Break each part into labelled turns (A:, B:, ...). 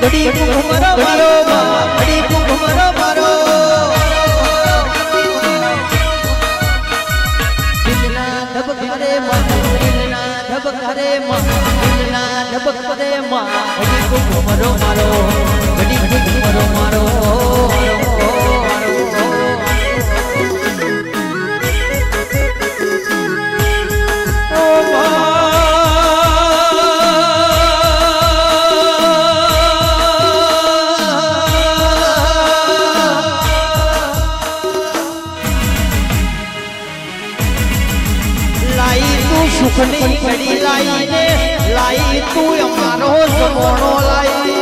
A: ગડી કુંભ મારો મારો, ગડી કુંભ મારો મારો દિલના ધબક કરે માં દિલના ધબક કરે માં દિલના ધબક કરે માં ગડી કુંભ મારો મારો ગડી કુંભ મારો મારો. સુખની ઘડી લાઈને લાઈ તું અમારો જમોણો લાઈ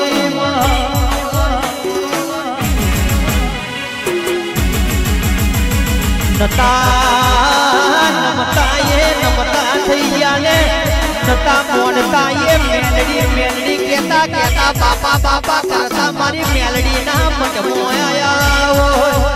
A: નતા નમતા એ નમતા થઈ ગયા ને નતા મોનતા એ મેલડી મેલડી કેતા કેતા બાપા બાપા કરતા મારી મેલડી ના મટમો આયા.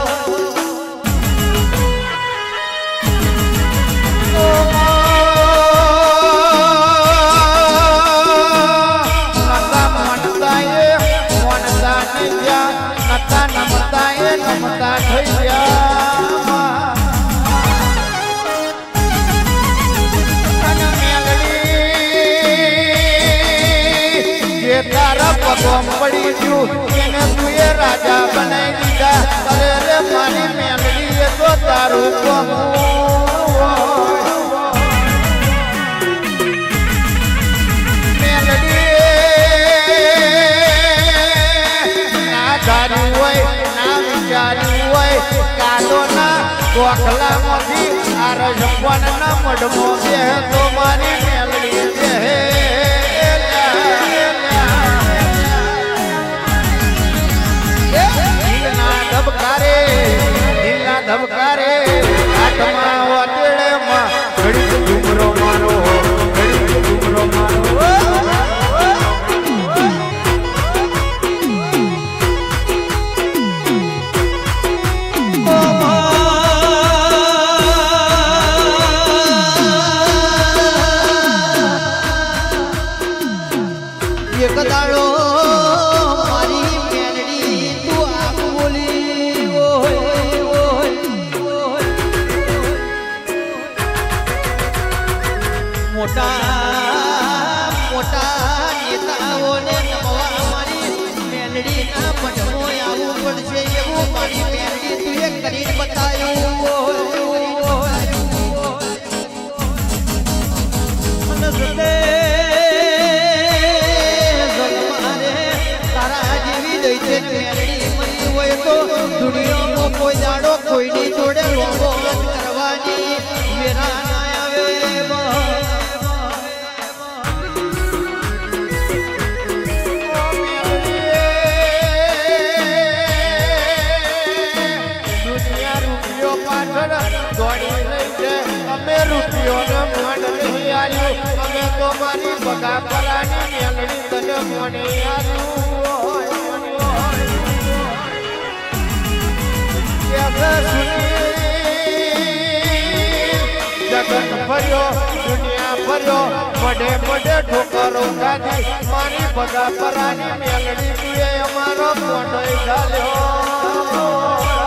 B: તારા પગમ પડી ગયું. એને તું એ રાજા બનાવી દીધા. અરે રે, મારી મેલડી એ તો તારું ના ગોખલામાંથી આ રજવાન ના મઢમો બે તો મારી મેલડી બે
A: મોટા મોટા નેતાઓને નમવા મારી મેલડી ના કોઈ કોઈની જોડે રોગો કરવાની.
B: અમે તો મારી બગા પરાની મેલડી તને મને આવ્યું જગત ફર્યો દુનિયા ફર્યો બડે બડે ઠોકરો ખાધી મારી મોઢો ચાલ્યો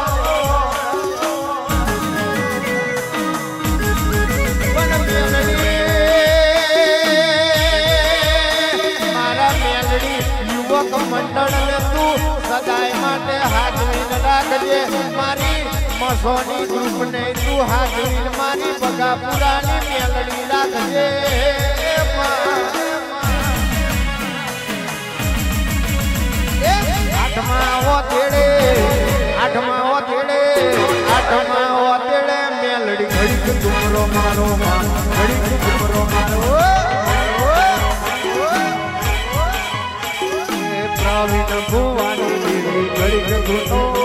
B: યુવક મંડળને તું સદાય માટે હાજરી રાખજે. મારી મસોની ગ્રુપને તું હાજરી મારી બગાપુરાની મેલડી રાખજે. મેલડી. ઘડીક તુમરો મારો, ઘડીક તુમરો મારો. પ્રવીણ ભુવાની દેવી ઘડીક ઘૂંટો